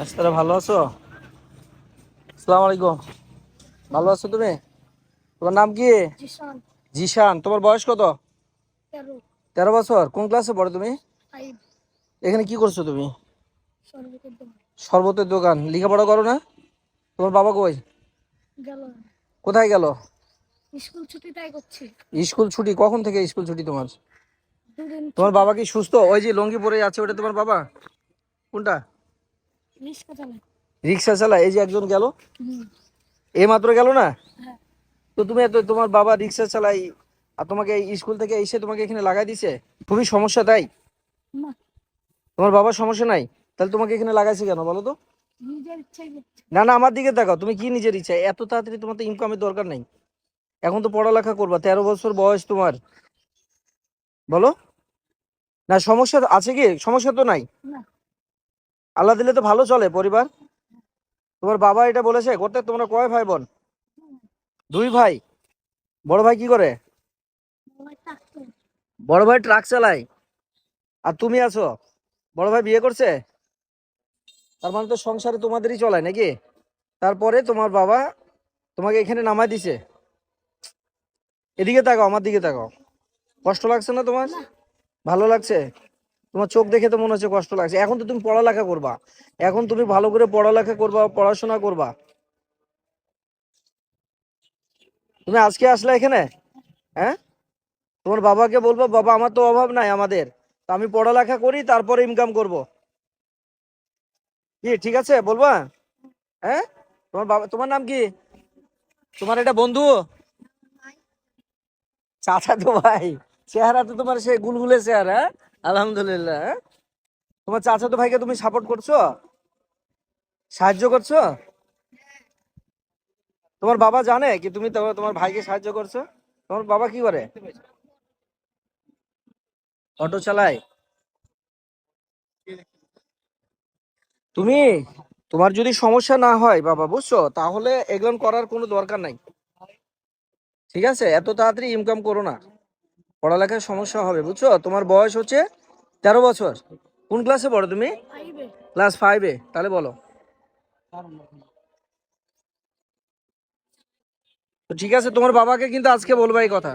আস্তারা ভালো আছো? আসসালামু আলাইকুম। ভালো আছো তুমি? তোমার নাম কি? জিশান। তোমার বয়স কত? তেরো। বছর। কোন ক্লাসে পড়ো তুমি? এখানে কি করছ তুমি? শরবতের দোকান। লেখাপড়া করো না? তোমার বাবা কই? কোথায় গেল? স্কুল ছুটি তাই করছি। স্কুল ছুটি? কখন থেকে স্কুল ছুটি তোমার? তোমার বাবা কি সুস্থ? ওই যে লঙ্গি পরে আছে ওটা তোমার বাবা? কোনটা? রিক্সা চালাই চালা এই যে একজন গেল? এই মাত্র গেল না? হ্যাঁ। তো তুমি এত তোমার বাবা রিক্সা চালাই আর তোমাকে এই স্কুল থেকে এসে তোমাকে এখানে লাগাই দিছে? খুবই সমস্যা তাই? তোমার বাবার সমস্যা নাই? তাহলে তোমাকে এখানে লাগাইছে কেন বলো তো? না না আমার দিকে তাকাও তুমি কি নিজের ইচ্ছা? এত তাড়াতাড়ি তোমার তো ইনকামের দরকার নেই। এখন তো পড়ালেখা করবা তেরো বছর বয়স তোমার। বলো? না সমস্যা আছে কি? সমস্যা তো নাই? না। আল্লাহ দিলে তো ভালো চলে পরিবার। তোমার বাবা এটা বলেছে করতে তোমরা কয় ভাই বোন দুই ভাই। বড় ভাই কি করে? বড় ভাই ট্রাক চালায়। আর তুমি আছো? বড় ভাই বিয়ে করছে? তার মানে তো সংসারে তোমাদেরই চলায় নাকি? তারপরে তোমার বাবা তোমাকে এখানে নামাই দিছে। এদিকে তাকাও, আমার দিকে তাকাও। কষ্ট লাগছে না তোমার? ভালো লাগছে? তোমার চোখ দেখে তো মনে হচ্ছে কষ্ট লাগছে। এখন তো তুমি পড়ালেখা করবা। এখন তুমি ভালো করে পড়ালেখা করবা পড়াশোনা করবা। তুমি আজকে আসলে এখানে? হ্যাঁ? তোমার বাবাকে বলব বাবা আমার তো অভাব নাই আমাদের। তা আমি পড়ালেখা করি তারপরে ইনকাম করব। কি ঠিক আছে? বলবা? হ্যাঁ? তোমার বাবা তোমার নাম কি? তোমার এটা বন্ধু? চাচা তো ভাই। চেহারা তো তোমার সে গুলগুলে চেহারা হ্যাঁ? আলহামদুলিল্লাহ হ্যাঁ? তোমার চাচা তো ভাইকে তুমি সাপোর্ট করছ? সাহায্য করছ? তোমার বাবা জানে কি তুমি তোমার ভাইকে সাহায্য করছ? তোমার বাবা কি করে? অটো চালায়? তুমি, তোমার যদি সমস্যা না হয় বাবা, বুঝছ? তাহলে এগুলো করার কোনো দরকার নাই। ঠিক আছে? এত তাড়াতাড়ি ইনকাম করো না। পড়ালেখার সমস্যা হবে, বুঝছ? তোমার বয়স হচ্ছে তেরো বছর। কোন ক্লাসে পড়ো তুমি? ক্লাস ফাইভে তাহলে বলো। তো ঠিক আছে, তোমার বাবাকে কিন্তু আজকে বলব এই কথা।